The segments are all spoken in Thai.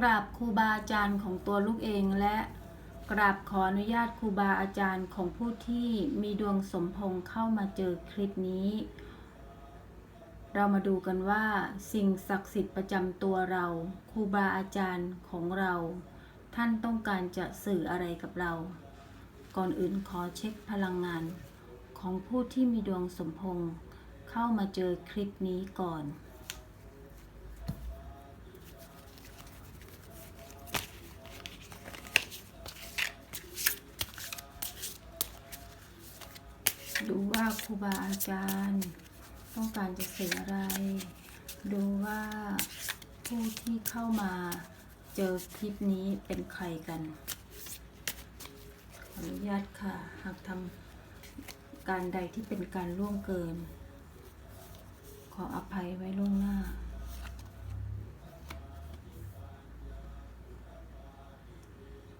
กราบครูบาอาจารย์ของตัวลูกเองและกราบขออนุญาตครูบาอาจารย์ของผู้ที่มีดวงสมพงษ์เข้ามาเจอคลิปนี้ เรามาดูกันว่า สิ่งศักดิ์สิทธิ์ประจำตัวเราครูบาอาจารย์ของเรา ท่านต้องการจะสื่ออะไรกับเรา ก่อนอื่นขอเช็คพลังงาน ของผู้ที่มีดวงสมพงษ์เข้ามาเจอคลิปนี้ก่อน ดูว่าค รูบาอาจารย์ ต้องการจะสื่ออะไร ดูว่าผู้ที่เข้ามาเจอคลิปนี้เป็นใครกัน ขออนุญาตค่ะ หากทำการใดที่เป็นการล่วงเกิน ขออภัยไว้ล่วงหน้า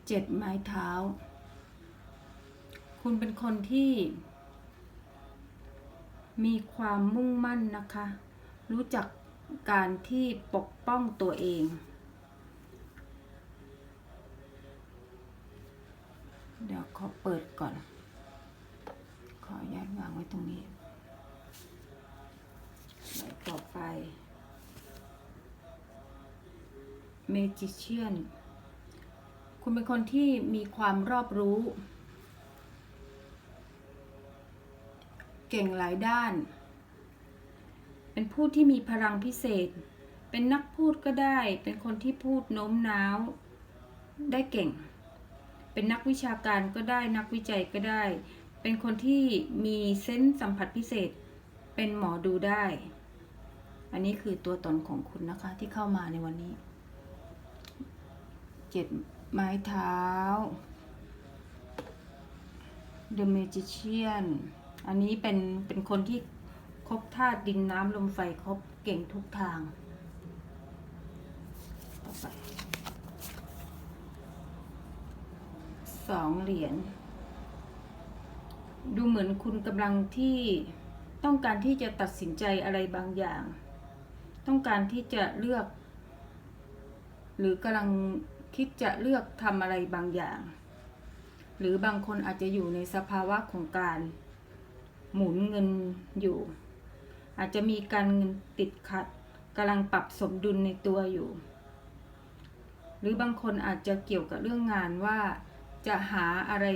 เจ็ดไม้เท้า คุณเป็นคนที่ มีความมุ่งมั่นนะคะ รู้จักการที่ปกป้องตัวเอง เดี๋ยวขอเปิดก่อน ขออนุญาตวางไว้ตรงนี้ใบต่อไปเมจิเชียนคุณเป็นคนที่มีความรอบรู้ ก่งหลายด้าน เป็นผู้ที่มีพลังพิเศษ เป็นนักพูดก็ได้ เป็นคนที่พูดโน้มน้าว ได้เก่ง เป็นนักวิชาการก็ได้ นักวิจัยก็ได้ เป็นคนที่มีเซนส์สัมผัสพิเศษ เป็นหมอดูได้ อันนี้คือตัวตนของคุณนะคะที่เข้ามาในวันนี้ เจ็ดไม้เท้า The Magician อันนี้เป็นเป็นคนที่ครบธาตุดินน้ำลมไฟครบเก่งทุกทาง ต่อไปสองเหรียญ ดูเหมือนคุณกำลังที่ต้องการที่จะตัดสินใจอะไรบางอย่าง ต้องการที่จะเลือก หรือกำลังคิดจะเลือกทำอะไรบางอย่าง หรือบางคนอาจจะอยู่ในสภาวะของการ หมุนเงินอยู่ อาจจะมีการเงินติดขัดกำลังปรับสมดุลในตัวอยู่ หรือบางคนอาจจะเกี่ยวกับเรื่องงานว่า จะหาอะไร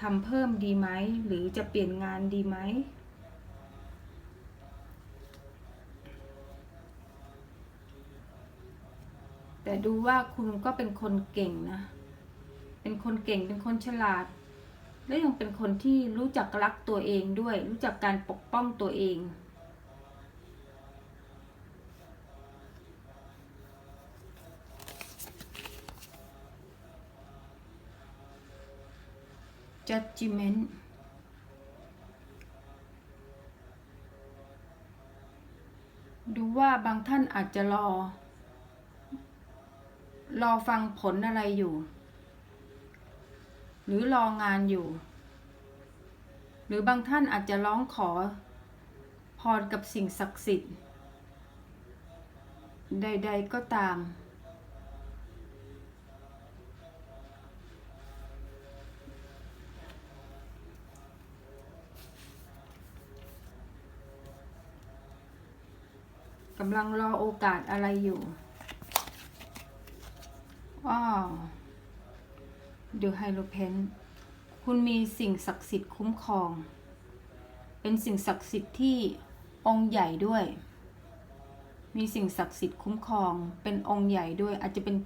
ทำเพิ่มดีไหม หรือจะเปลี่ยนงานดีไหมแต่ดูว่าคุณก็เป็นคนเก่งนะ เป็นคนเก่ง เป็นคนฉลาด และยังเป็นคนที่รู้จักรักตัวเองด้วย รู้จักการปกป้องตัวเอง judgment ดูว่าบางท่านอาจจะรอ รอฟังผลอะไรอยู่ หรือรองานอยู่ หรือบางท่านอาจจะร้องขอพรกับสิ่งศักดิ์สิทธิ์ ใด ๆ ก็ตาม กำลังรอโอกาสอะไรอยู่ อ้าว เดูไฮโลเพนคุณมีสิ่งศักดิ์สิทธิ์คุ้มครอง เป็นสิ่งศักดิ์สิทธิ์ที่องค์ใหญ่ด้วย มีสิ่งศักดิ์สิทธิ์คุ้มครอง เป็นองค์ใหญ่ด้วย อาจจะเป็น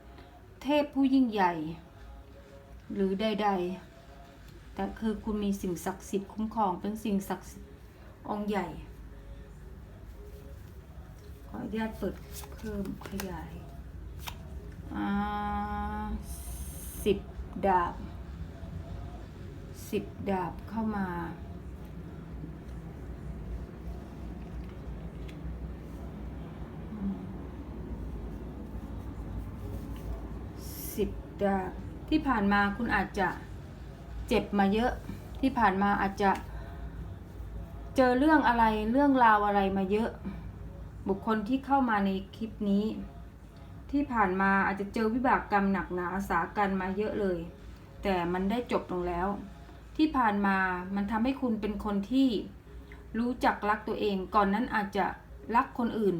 เทพผู้ยิ่งใหญ่ หรือใด ๆ แต่คือคุณมีสิ่งศักดิ์สิทธิ์คุ้มครอง เป็นสิ่งศักดิ์สิทธิ์องค์ใหญ่ ขออนุญาตเปิดเพิ่มขยายอ่าสิบ ดาบสิบดาบเข้ามาสิบดาบที่ผ่านมาคุณอาจจะเจ็บมาเยอะที่ผ่านมาอาจจะเจอเรื่องอะไรเรื่องราวอะไรมาเยอะ บุคคลที่เข้ามาในคลิปนี้ ที่ผ่านมาอาจจะเจอวิบากกรรมหนักหนาสากันมาเยอะเลย แต่มันได้จบลงแล้ว ที่ผ่านมามันทำให้คุณเป็นคนที่รู้จักรักตัวเอง ก่อนนั้นอาจจะรักคนอื่น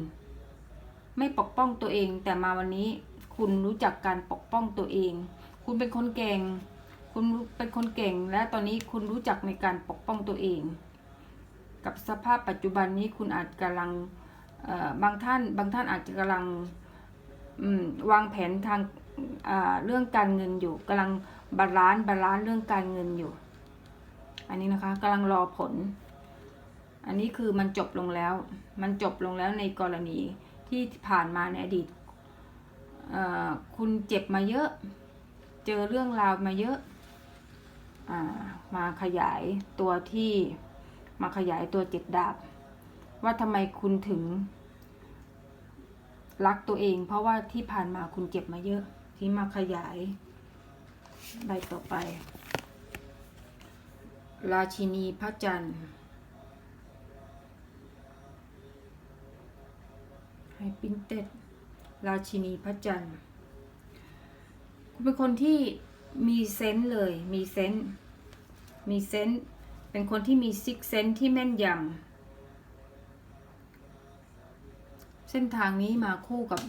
ไม่ปกป้องตัวเอง แต่มาวันนี้คุณรู้จักการปกป้องตัวเอง คุณเป็นคนเก่ง คุณเป็นคนเก่ง และตอนนี้คุณรู้จักในการปกป้องตัวเอง กับสภาพปัจจุบันนี้คุณอาจกำลังบางท่าน บางท่านอาจจะกำลัง วางแผนทางเรื่องการเงินอยู่กำลังบาลานซ์บาลานซ์เรื่องการเงินอยู่ อันนี้นะคะกำลังรอผล อันนี้คือมันจบลงแล้ว มันจบลงแล้วในกรณีที่ผ่านมาในอดีตคุณเจ็บมาเยอะ เจอเรื่องราวมาเยอะอมาขยายตัวที่มาขยายตัวเจ็ดดาบ ว่าทำไมคุณถึง รักตัวเอง เพราะว่าที่ผ่านมาคุณเจ็บมาเยอะ ที่มาขยายใบต่อไป ราชินีพระจันทร์ ให้ปิ้นเต็ด ราชินีพระจันทร์ คุณเป็นคนที่มีเซนส์เลย มีเซนส์มีเซนส์เป็นคนที่มีซิกเซนส์ที่แม่นยำ เส้นทางนี้มาคู่กับ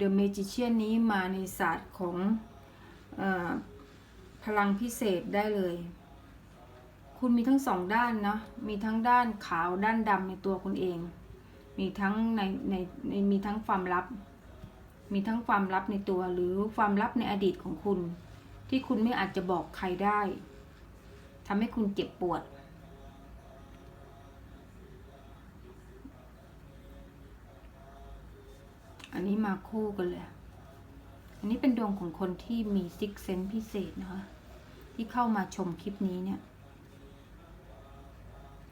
The Magician นี้มาในศาสตร์ของอพลังพิเศษได้เลย คุณมีทั้งสองด้านนะมีทั้งด้านขาวด้านดำในตัวคุณเอง มีทั้งในในในมีทั้งความลับ มีทั้งความลับในตัวหรือความลับในอดีตของคุณ ที่คุณไม่อาจจะบอกใครได้ทำให้คุณเจ็บปวด อันนี้มาคู่กันเลย อันนี้เป็นดวงของคนที่มีซิกเซนพิเศษนะคะ ที่เข้ามาชมคลิปนี้เนี่ย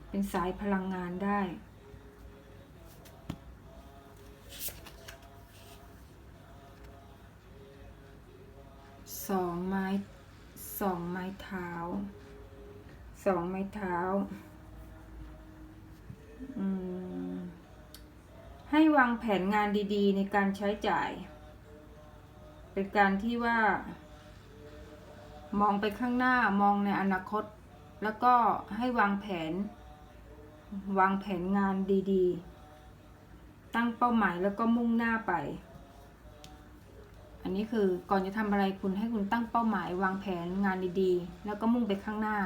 เป็นสายพลังงานได้ สองไม้สองไม้เท้า สองไม้เท้า อืม ให้วางแผนงานดีๆ ในการใช้จ่าย เป็นการที่ว่า มองไปข้างหน้ามองในอนาคต แล้วก็ให้วางแผน วางแผนงานดีๆ ตั้งเป้าหมายแล้วก็มุ่งหน้าไป อันนี้คือก่อนจะทำอะไรคุณให้คุณตั้งเป้าหมายวางแผนงานดีๆ แล้วก็มุ่งไปข้างหน้า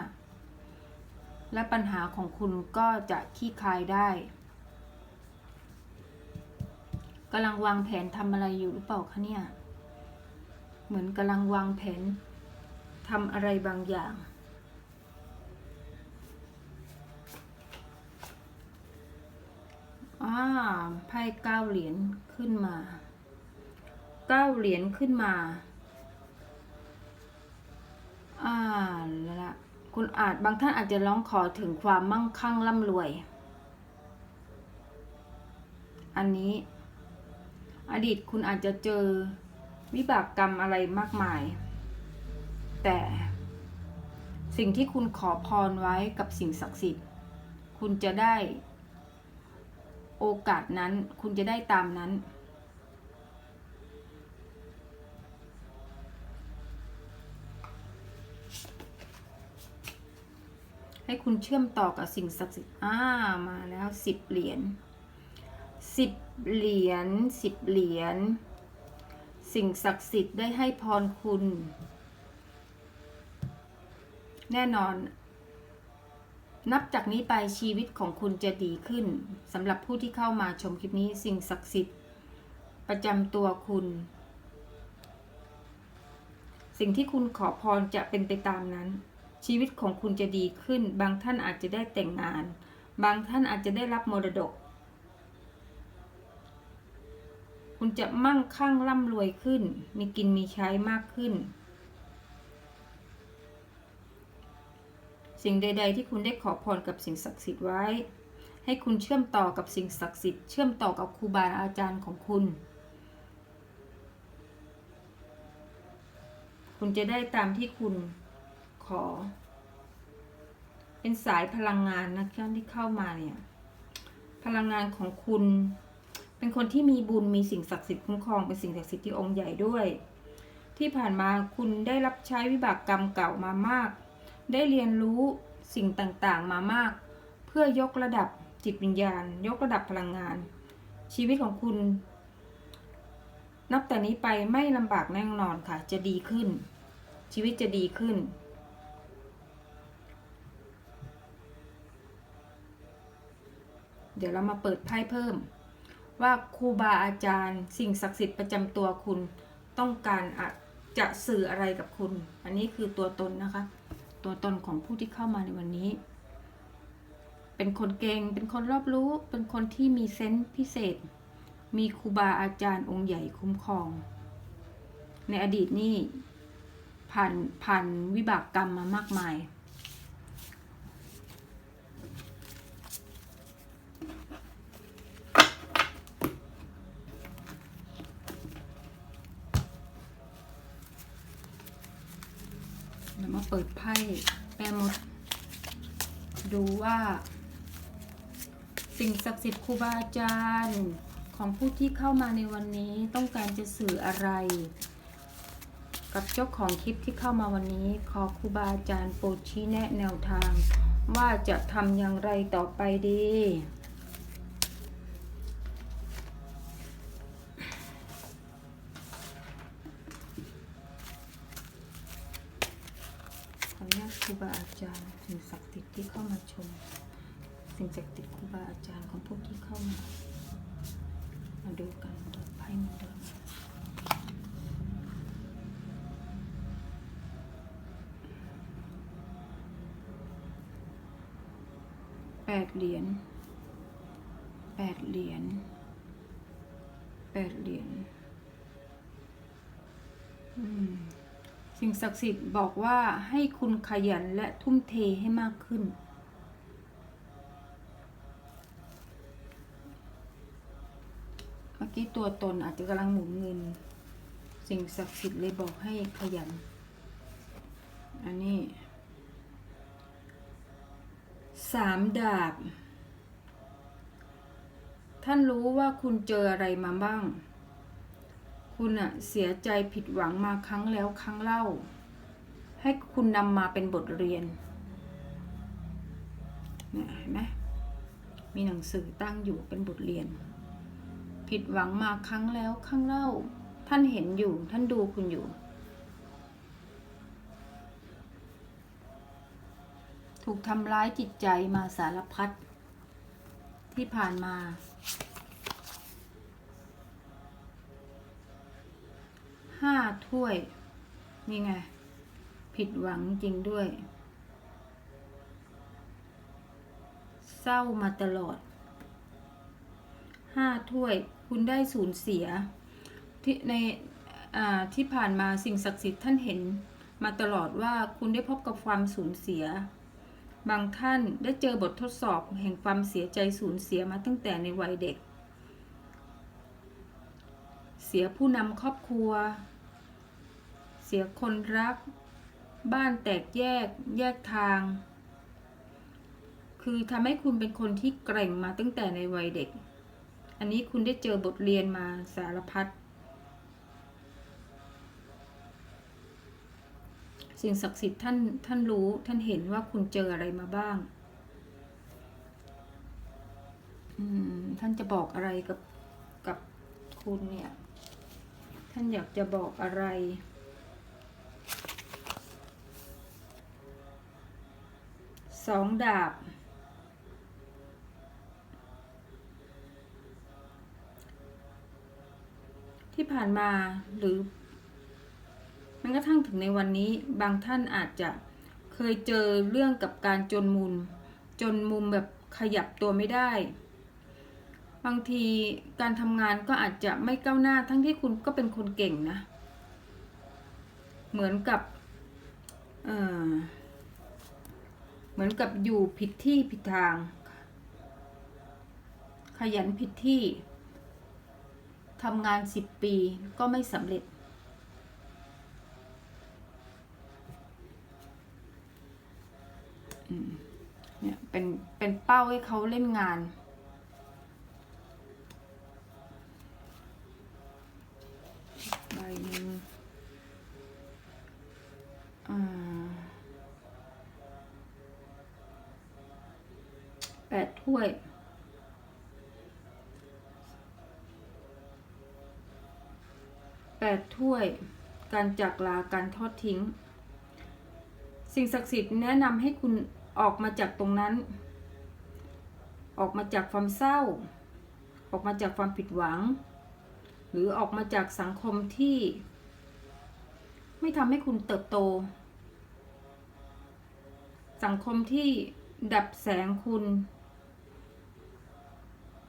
และปัญหาของคุณก็จะขี้คายได้ กำลังวางแผนทำอะไรอยู่หรือเปล่าคะเนี่ย เหมือนกำลังวางแผนทำอะไรบางอย่าง อ่า ไพ่เก้าเหรียญขึ้นมา เก้าเหรียญขึ้นมา อ่าแล้วละคุณอาจบางท่านอาจจะร้องขอถึงความมั่งคั่งร่ำรวย อันนี้ อดีตคุณอาจจะเจอวิบากกรรมอะไรมากมาย แต่สิ่งที่คุณขอพรไว้กับสิ่งศักดิ์สิทธิ์ คุณจะได้โอกาสนั้น คุณจะได้ตามนั้น ให้คุณเชื่อมต่อกับสิ่งศักดิ์สิทธิ์อ่ามาแล้วสิบเหรียญ สิบเหรียญสิบเหรียญสิ่งศักดิ์สิทธิ์ได้ให้พรคุณ แน่นอน นับจากนี้ไปชีวิตของคุณจะดีขึ้นสำหรับผู้ที่เข้ามาชมคลิปนี้สิ่งศักดิ์สิทธิ์ ประจำตัวคุณ สิ่งที่คุณขอพรจะเป็นไปตามนั้น ชีวิตของคุณจะดีขึ้น บางท่านอาจจะได้แต่งงาน บางท่านอาจจะได้รับมรดก คุณจะมั่งคั่งร่ำรวยขึ้น มีกินมีใช้มากขึ้น สิ่งใด ๆ ที่คุณได้ขอพรกับสิ่งศักดิ์สิทธิ์ไว้ ให้คุณเชื่อมต่อกับสิ่งศักดิ์สิทธิ์ เชื่อมต่อกับครูบาอาจารย์ของคุณ คุณจะได้ตามที่คุณขอ เป็นสายพลังงานนะที่เข้ามาเนี่ย พลังงานของคุณ เป็นคนที่มีบุญมีสิ่งศักดิ์สิทธิ์คุ้มครองเป็นสิ่งศักดิ์สิทธิ์ที่องค์ใหญ่ด้วย ที่ผ่านมาคุณได้รับใช้วิบากกรรมเก่ามามาก ได้เรียนรู้สิ่งต่างๆมามาก เพื่อยกระดับจิตวิญญาณ ยกระดับพลังงาน ชีวิตของคุณ นับแต่นี้ไปไม่ลำบากแน่นอนค่ะ จะดีขึ้น ชีวิตจะดีขึ้นเดี๋ยวเรามาเปิดไพ่เพิ่ม ว่าครูบาอาจารย์ สิ่งศักดิ์สิทธิ์ประจำตัวคุณต้องการอะจะสื่ออะไรกับคุณ อันนี้คือตัวตนนะคะ ตัวตนของผู้ที่เข้ามาในวันนี้ เป็นคนเก่ง เป็นคนรอบรู้ เป็นคนที่มีเซนส์พิเศษ มีครูบาอาจารย์องค์ใหญ่คุ้มครอง ในอดีตนี่ผ่านผ่านวิบากกรรมมามากมาย ว่า สิ่งศักดิ์สิทธิ์ครูบาอาจารย์ของผู้ที่เข้ามาในวันนี้ต้องการจะสื่ออะไร กับเจ้าของคลิปที่เข้ามาวันนี้ ขอครูบาอาจารย์โปรดชี้แนะแนวทาง ว่าจะทำอย่างไรต่อไปดี ครูบาอาจารย์สิ่งศักดิ์สิทธิ์ที่เข้ามาชม สิ่งศักดิ์สิทธิ์ครูบาอาจารย์ของพวกที่เข้ามามาดูกันเปิดไพ่มือนเดิมแปดเหรียญแปดเหรียญแปดเหรียญอืม สิ่ง ศักดิ์สิทธิ์บอกว่าให้คุณขยันและทุ่มเทให้มากขึ้น เมื่อกี้ตัวตนอาจจะกำลังหมุนเงิน สิ่งศักดิ์สิทธิ์เลยบอกให้ขยัน อันนี้สามดาบ ท่านรู้ว่าคุณเจออะไรมาบ้าง คุณอะเสียใจผิดหวังมาครั้งแล้วครั้งเล่า ให้คุณนำมาเป็นบทเรียนเนี่ยเห็นไหมมีหนังสือตั้งอยู่เป็นบทเรียน ผิดหวังมาครั้งแล้วครั้งเล่า ท่านเห็นอยู่ท่านดูคุณอยู่ ถูกทำร้ายจิตใจมาสารพัดที่ผ่านมา ห้าถ้วย นี่ไง ผิดหวังจริงด้วย เศร้ามาตลอดห้าถ้วย คุณได้สูญเสีย ที่ในอ่าที่ผ่านมาสิ่งศักดิ์สิทธิ์ท่านเห็นมาตลอดว่าคุณได้พบกับความสูญเสีย บางท่านได้เจอบททดสอบแห่งความเสียใจสูญเสียมาตั้งแต่ในวัยเด็ก เสียผู้นำครอบครัว สียคนรัก บ้านแตกแยกแยกทาง คือทำให้คุณเป็นคนที่แกร่งมาตั้งแต่ในวัยเด็ก อันนี้คุณได้เจอบทเรียนมาสารพัด สิ่งศักดิ์สิทธิ์ท่านท่านรู้ท่านเห็นว่าคุณเจออะไรมาบ้างท่านจะบอกอะไรกับกับคุณเนี่ย ท่านอยากจะบอกอะไร สองดาบ ที่ผ่านมาหรือแม้กระทั่งถึงในวันนี้บางท่านอาจจะเคยเจอเรื่องกับการจนมุมจนมุมแบบขยับตัวไม่ได้ บางทีการทำงานก็อาจจะไม่ก้าวหน้าทั้งที่คุณก็เป็นคนเก่งนะ เหมือนกับ เอ่อ เหมือนกับอยู่ผิดที่ผิดทาง ขยันผิดที่ทำงานสิบปีก็ไม่สำเร็จ เนี่ยเป็นเป็นเป้าให้เขาเล่นงานใบหนึ่ง ถ้วย แปดถ้วย การจากลาการทอดทิ้ง สิ่งศักดิ์สิทธิ์แนะนำให้คุณออกมาจากตรงนั้น ออกมาจากความเศร้า ออกมาจากความผิดหวัง หรือออกมาจากสังคมที่ ไม่ทำให้คุณเติบโต สังคมที่ดับแสงคุณ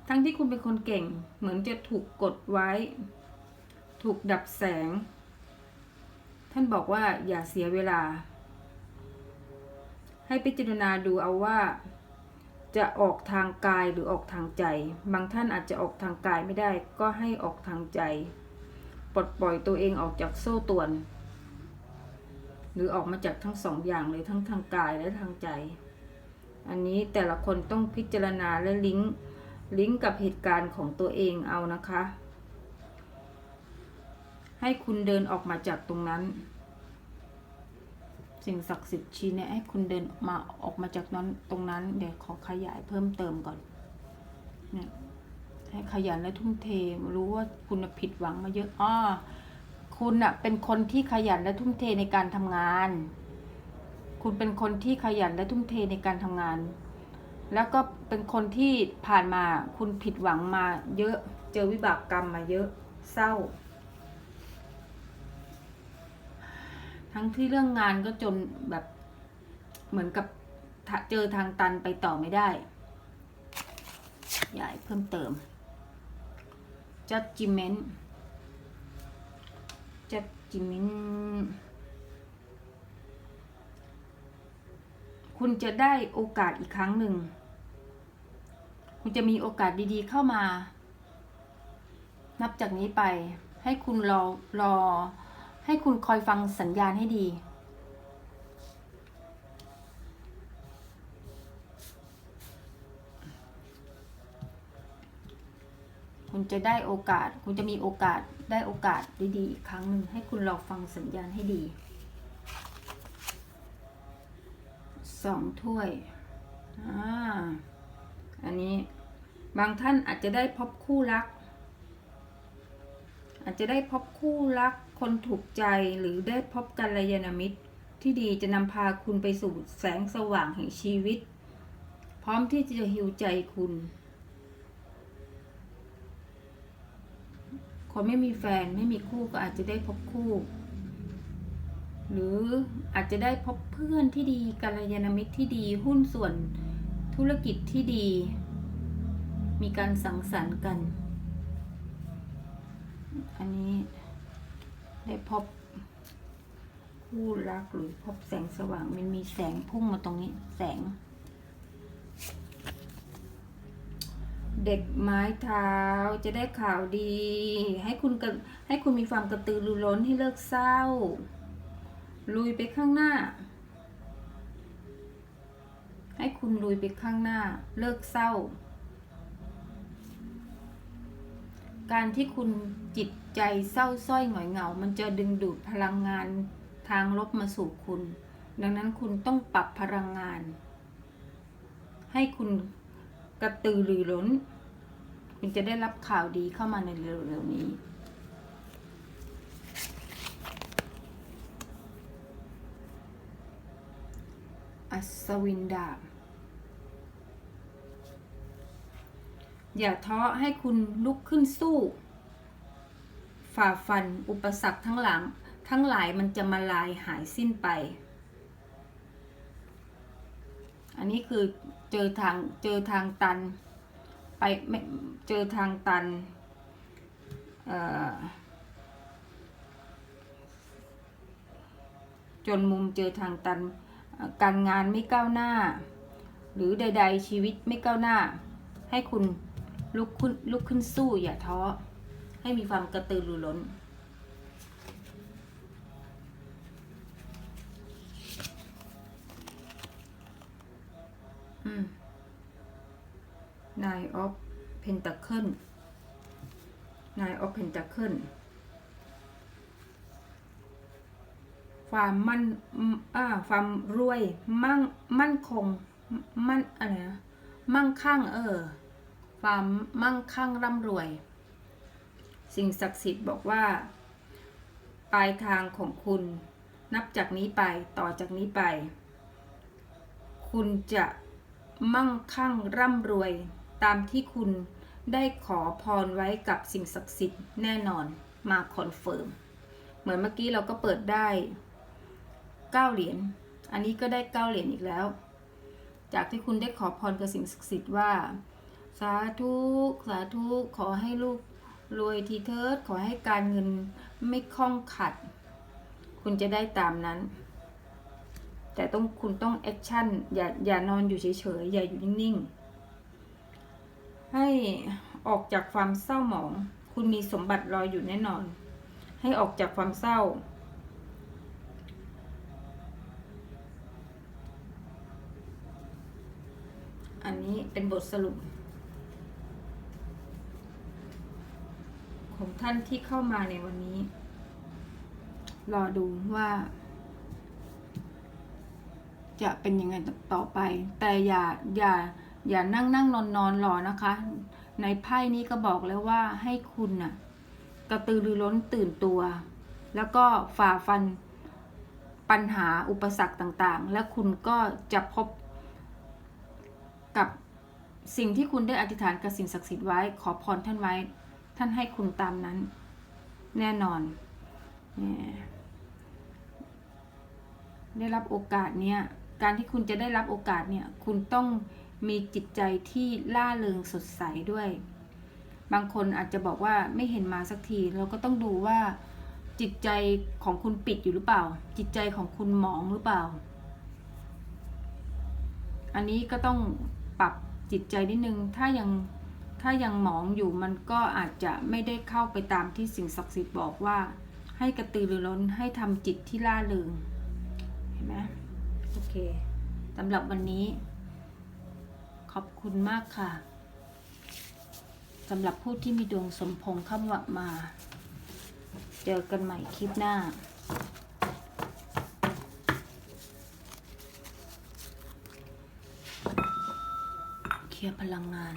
ทั้งที่คุณเป็นคนเก่ง เหมือนจะถูกกดไว้ ถูกดับแสง ท่านบอกว่าอย่าเสียเวลา ให้พิจารณาดูเอาว่า จะออกทางกายหรือออกทางใจ บางท่านอาจจะออกทางกายไม่ได้ ก็ให้ออกทางใจ ปลดปล่อยตัวเองออกจากโซ่ตวน หรือออกมาจากทั้งสองอย่างเลยทั้งทางกายและทางใจ อันนี้แต่ละคนต้องพิจารณาและลิงก์ ลิงก์กับเหตุการณ์ของตัวเองเอานะคะ ให้คุณเดินออกมาจากตรงนั้น สิ่งศักดิ์สิทธิ์ชี้แนะให้คุณเดินมาออกมาจากนั้นตรงนั้น เดี๋ยวขอขยายเพิ่มเติมก่อนเนี่ยให้ขยันและทุ่มเทรู้ว่าคุณผิดหวังมาเยอะอ้อคุณน่ะเป็นคนที่ขยันและทุ่มเทในการทำงาน คุณเป็นคนที่ขยันและทุ่มเทในการทำงาน แล้วก็เป็นคนที่ผ่านมาคุณผิดหวังมาเยอะเจอวิบากกรรมมาเยอะเศร้า ทั้งที่เรื่องงานก็จนแบบเหมือนกับเจอทางตันไปต่อไม่ได้ยายเพิ่มเติม judgment judgment คุณจะได้โอกาสอีกครั้งหนึ่ง คุณจะมีโอกาสดีๆเข้ามา นับจากนี้ไป ให้คุณรอรอ ให้คุณคอยฟังสัญญาณให้ดี คุณจะได้โอกาส คุณจะมีโอกาสได้โอกาสดีๆอีกครั้งหนึ่ง ให้คุณรอฟังสัญญาณให้ดี สองถ้วยอ่าอันนี้บางท่านอาจจะได้พบคู่รัก อาจจะได้พบคู่รักคนถูกใจหรือได้พบกัลยาณมิตรที่ดีจะนำพาคุณไปสู่แสงสว่างแห่งชีวิต พร้อมที่จะฮิวใจคุณ คนไม่มีแฟนไม่มีคู่ก็อาจจะได้พบคู่ หรืออาจจะได้พบเพื่อนที่ดีกัลยาณมิตรที่ดีหุ้นส่วนธุรกิจที่ดี มีการสังสรรค์กัน อันนี้ได้พบคู่รักหรือพบแสงสว่างมันมีแสงพุ่งมาตรงนี้แสง เด็กไม้เท้าจะได้ข่าวดี ให้คุณกระให้คุณมีความกระตือรือร้นให้เลิกเศร้า ลุยไปข้างหน้า ให้คุณลุยไปข้างหน้า เลิกเศร้า การที่คุณจิตใจเศร้าส้อยหงอยเหงา มันจะดึงดูดพลังงานทางลบมาสู่คุณ ดังนั้นคุณต้องปรับพลังงาน ให้คุณกระตือรือร้น คุณจะได้รับข่าวดีเข้ามาในเร็วๆนี้ อัศวินดาบ อย่าท้อให้คุณลุกขึ้นสู้ ฝ่าฟันอุปสรรคทั้งหลัง ทั้งหลายมันจะมาลายหายสิ้นไป อันนี้คือเจอทางเจอทางตัน ไปไม่เจอทางตันจนมุมเจอทางตัน การงานไม่ก้าวหน้า หรือใด ๆ ชีวิตไม่ก้าวหน้า ให้คุณลุกขึ้นลุกขึ้นสู้อย่าท้อให้มีความกระตือรือร้นอืม Nine of Pentacle Nine of Pentacle ค ความมั่นอ่าความรวยมั่งมั่นคงมั่นอะไรนะมั่งคั่งเออ ความมั่งคั่งร่ำรวย สิ่งศักดิ์สิทธิ์บอกว่า ปลายทางของคุณ นับจากนี้ไปต่อจากนี้ไป คุณจะมั่งคั่งร่ำรวย ตามที่คุณได้ขอพรไว้กับสิ่งศักดิ์สิทธิ์แน่นอนมาคอนเฟิร์ม เหมือนเมื่อกี้เราก็เปิดได้ 9เหรียญ อันนี้ก็ได้ 9 เหรียญอีกแล้ว จากที่คุณได้ขอพรกับสิ่งศักดิ์สิทธิ์ว่า สาธุสาธุขอให้ลูกรวยทีเทิดขอให้การเงินไม่คล่องขัด คุณจะได้ตามนั้น แต่ต้องคุณต้องแอคชั่นอย่าอย่านอนอยู่เฉยๆอย่าอยู่นิ่งๆ ให้ออกจากความเศร้าหมอง คุณมีสมบัติรออยู่แน่นอน ให้ออกจากความเศร้า อันนี้เป็นบทสรุป ของท่านที่เข้ามาในวันนี้ รอดูว่า จะเป็นยังไงต่อไป แต่อย่าอย่าอย่านั่งนั่งนอนนอนรอนะคะ ในไพ่นี้ก็บอกแล้วว่าให้คุณน่ะ กระตือรือร้นตื่นตัว แล้วก็ฝ่าฟันปัญหาอุปสรรคต่างๆ และคุณก็จะพบ กับสิ่งที่คุณได้อธิษฐานกับสิ่งศักดิ์สิทธิ์ไว้ ขอพรท่านไว้ ท่านให้คุณตามนั้น แน่นอนเนี่ยได้รับโอกาสเนี่ยการที่คุณจะได้รับโอกาสเนี่ย คุณต้องมีจิตใจที่ล่าเริงสดใสด้วย บางคนอาจจะบอกว่าไม่เห็นมาสักที เราก็ต้องดูว่าจิตใจของคุณปิดอยู่หรือเปล่า จิตใจของคุณหมองหรือเปล่า อันนี้ก็ต้อง ปรับจิตใจนิดนึง ถ้ายังถ้ายังหมองอยู่มันก็อาจจะไม่ได้เข้าไปตามที่สิ่งศักดิ์สิทธิ์บอกว่า ให้กระตือรือร้นให้ทำจิตที่ล่าเริงเห็นไหมโอเคสำหรับวันนี้ ขอบคุณมากค่ะสำหรับผู้ที่มีดวงสมพงษ์เข้ามามาเจอกันใหม่คลิปหน้า ลียร์พลังงาน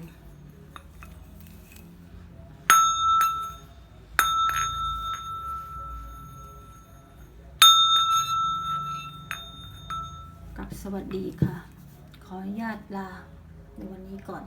กับสวัสดีค่ะ ขออนุญาตลาในวันนี้ก่อน